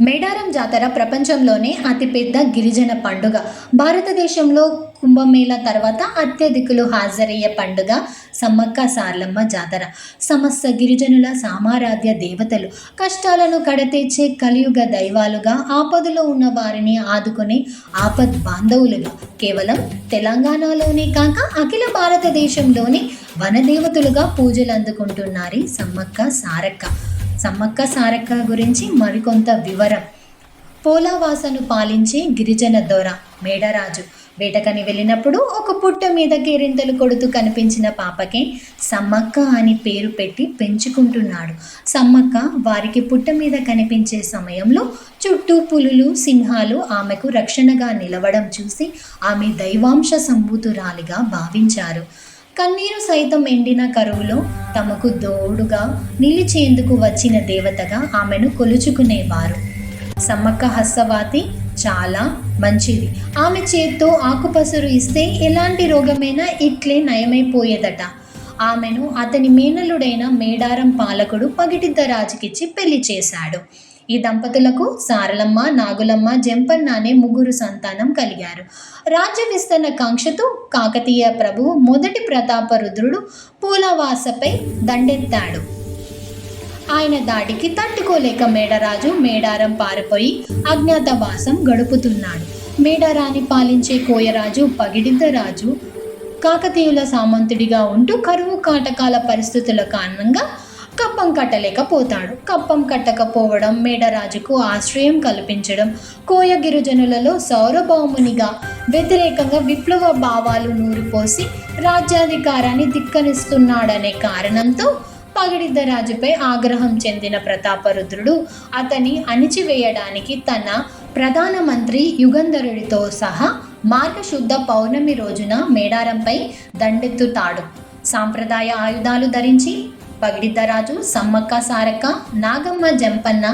మేడారం జాతర ప్రపంచంలోనే అతిపెద్ద గిరిజన పండుగ. భారతదేశంలో కుంభమేళ తర్వాత అత్యధికులు హాజరయ్యే పండుగ సమ్మక్క సార్లమ్మ జాతర. సమస్త గిరిజనుల సామారాధ్య దేవతలు కష్టాలను కడతీర్చే కలియుగ దైవాలుగా ఆపదలో ఉన్న వారిని ఆదుకునే ఆపద్ బాంధవులుగా కేవలం తెలంగాణలోనే కాక అఖిల భారతదేశంలోనే వనదేవతలుగా పూజలు అందుకుంటున్నారు సమ్మక్క సారక్క. సమ్మక్క సారక్క గురించి మరికొంత వివరం. పోలావాసను పాలించే గిరిజన దొర మేడరాజు. వేటకని వెళ్ళినప్పుడు ఒక పుట్ట మీద కేరింతలు కొడుతూ కనిపించిన పాపకే సమ్మక్క అని పేరు పెట్టి పెంచుకుంటున్నాడు. సమ్మక్క వారికి పుట్ట మీద కనిపించే సమయంలో చుట్టూ పులులు సింహాలు ఆమెకు రక్షణగా నిలవడం చూసి ఆమె దైవాంశ సంభూతురాలిగా భావించారు. కన్నీరు సైతం ఎండిన కరువులో తమకు దోడుగా నిలిచేందుకు వచ్చిన దేవతగా ఆమెను కొలుచుకునేవారు. సమ్మక్క హస్తవాతి చాలా మంచిది. ఆమె చేత్తో ఆకుపసరు ఇస్తే ఎలాంటి రోగమైనా ఇట్లే నయమైపోయేదట. ఆమెను అతని మేనలుడైన మేడారం పాలకుడు పగిటిద్ద రాజుకిచ్చి పెళ్ళి చేశాడు. ఈ దంపతులకు సారలమ్మ నాగులమ్మ జంపన్న అనే ముగ్గురు సంతానం కలిగారు. రాజ్య విస్తరణ కాంక్షతో కాకతీయ ప్రభువు మొదటి ప్రతాప రుద్రుడు పూలవాసపై దండెత్తాడు. ఆయన దాడికి తట్టుకోలేక మేడరాజు మేడారం పారిపోయి అజ్ఞాతవాసం గడుపుతున్నాడు. మేడారాన్ని పాలించే కోయరాజు పగిడిద్దరాజు కాకతీయుల సామంతుడిగా ఉంటూ కరువు కాటకాల పరిస్థితుల కారణంగా కప్పం కట్టలేకపోతాడు. కప్పం కట్టకపోవడం మేడరాజుకు ఆశ్రయం కల్పించడం కోయ గిరిజనులలో సౌరభౌమునిగా వ్యతిరేకంగా విప్లవ భావాలు నూరిపోసి రాజ్యాధికారాన్ని ధిక్కరిస్తున్నాడనే కారణంతో పగిడిద్ద రాజుపై ఆగ్రహం చెందిన ప్రతాపరుద్రుడు అతని అణిచివేయడానికి తన ప్రధానమంత్రి యుగంధరుడితో సహా మార్గశుద్ధ పౌర్ణమి రోజున మేడారంపై దండెత్తుతాడు. సాంప్రదాయ ఆయుధాలు ధరించి పగిడిద్దరాజు సమ్మక్క సారక్క నాగమ్మ జంపన్న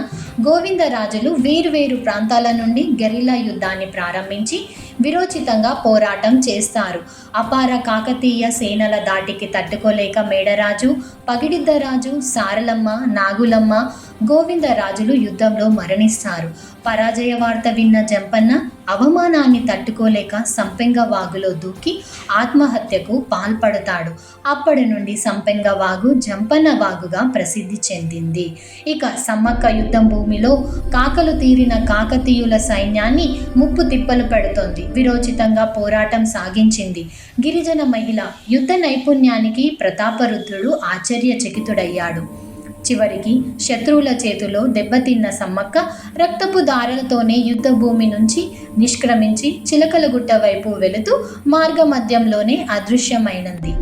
గోవిందరాజులు వేరువేరు ప్రాంతాల నుండి గెరిలా యుద్ధాన్ని ప్రారంభించి విరోచితంగా పోరాటం చేస్తారు. అపార కాకతీయ సేనల దాటికి తట్టుకోలేక మేడరాజు పగిడిద్దరాజు సారలమ్మ నాగులమ్మ గోవిందరాజులు యుద్ధంలో మరణిస్తారు. పరాజయ వార్త విన్న జంపన్న అవమానాన్ని తట్టుకోలేక సంపెంగ వాగులో దూకి ఆత్మహత్యకు పాల్పడతాడు. అప్పటి నుండి సంపెంగ వాగు జంపన్న వాగుగా ప్రసిద్ధి చెందింది. ఇక సమ్మక్క యుద్ధం భూమిలో కాకలు తీరిన కాకతీయుల సైన్యాన్ని ముప్పు తిప్పలు పెడుతోంది. విరోచితంగా పోరాటం సాగించింది. గిరిజన మహిళ యుద్ధ నైపుణ్యానికి ప్రతాపరుద్రుడు ఆశ్చర్యచకితుడయ్యాడు. చివరికి శత్రువుల చేతిలో దెబ్బతిన్న సమ్మక్క రక్తపు దారలతోనే యుద్ధ భూమి నుంచి నిష్క్రమించి చిలకలగుట్ట వైపు వెళుతూ మార్గమధ్యంలోనే అదృశ్యమైనది.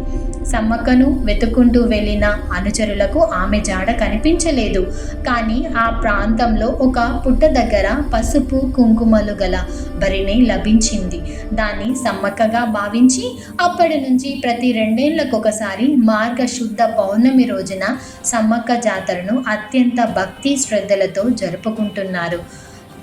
సమ్మక్కను వెతుక్కుంటూ వెళ్ళిన అనుచరులకు ఆమె జాడ కనిపించలేదు. కానీ ఆ ప్రాంతంలో ఒక పుట్ట దగ్గర పసుపు కుంకుమలు గల భరిణి లభించింది. దాన్ని సమ్మక్కగా భావించి అప్పటి నుంచి ప్రతి రెండేళ్ళకొకసారి మార్గశుద్ధ పౌర్ణమి రోజున సమ్మక్క జాతరను అత్యంత భక్తి శ్రద్ధలతో జరుపుకుంటున్నారు.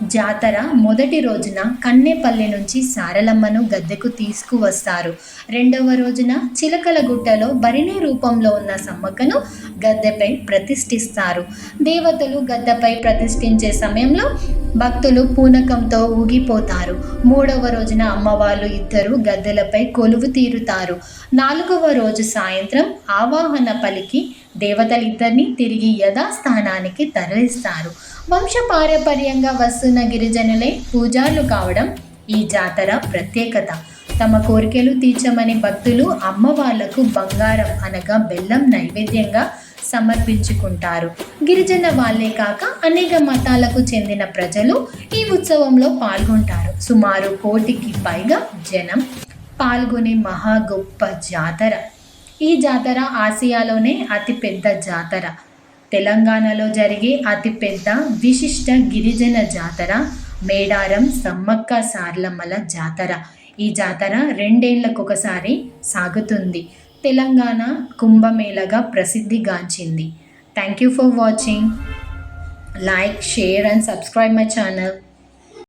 జాతర మొదటి రోజున కన్నెపల్లి నుంచి సారలమ్మను గద్దెకు తీసుకువస్తారు. రెండవ రోజున చిలకల గుట్టలో భరిణి రూపంలో ఉన్న సమ్మక్కను గద్దెపై ప్రతిష్ఠిస్తారు. దేవతలు గద్దెపై ప్రతిష్ఠించే సమయంలో భక్తులు పూనకంతో ఊగిపోతారు. మూడవ రోజున అమ్మవాళ్ళు ఇద్దరు గద్దెలపై కొలువు తీరుతారు. నాలుగవ రోజు సాయంత్రం ఆవాహన పలికి దేవతలిద్దరిని తిరిగి యథాస్థానానికి తరలిస్తారు. వంశపారంపర్యంగా వస్తున్న గిరిజనులే పూజార్లు కావడం ఈ జాతర ప్రత్యేకత. తమ కోరికలు తీర్చమని భక్తులు అమ్మవార్లకు బంగారం అనగా బెల్లం నైవేద్యంగా సమర్పించుకుంటారు. గిరిజన వాళ్ళే కాక అనేక మతాలకు చెందిన ప్రజలు ఈ ఉత్సవంలో పాల్గొంటారు. సుమారు కోటికి పైగా జనం పాల్గొనే మహా గొప్ప జాతర. ఈ జాతర ఆసియాలోనే అతిపెద్ద జాతర. తెలంగాణలో జరిగే అతిపెద్ద విశిష్ట గిరిజన జాతర మేడారం సమ్మక్క సార్లమ్మల జాతర. ఈ జాతర రెండేళ్ళకొకసారి సాగుతుంది. తెలంగాణ కుంభమేళగా ప్రసిద్ధిగాంచింది thank you for watching like share and subscribe my channel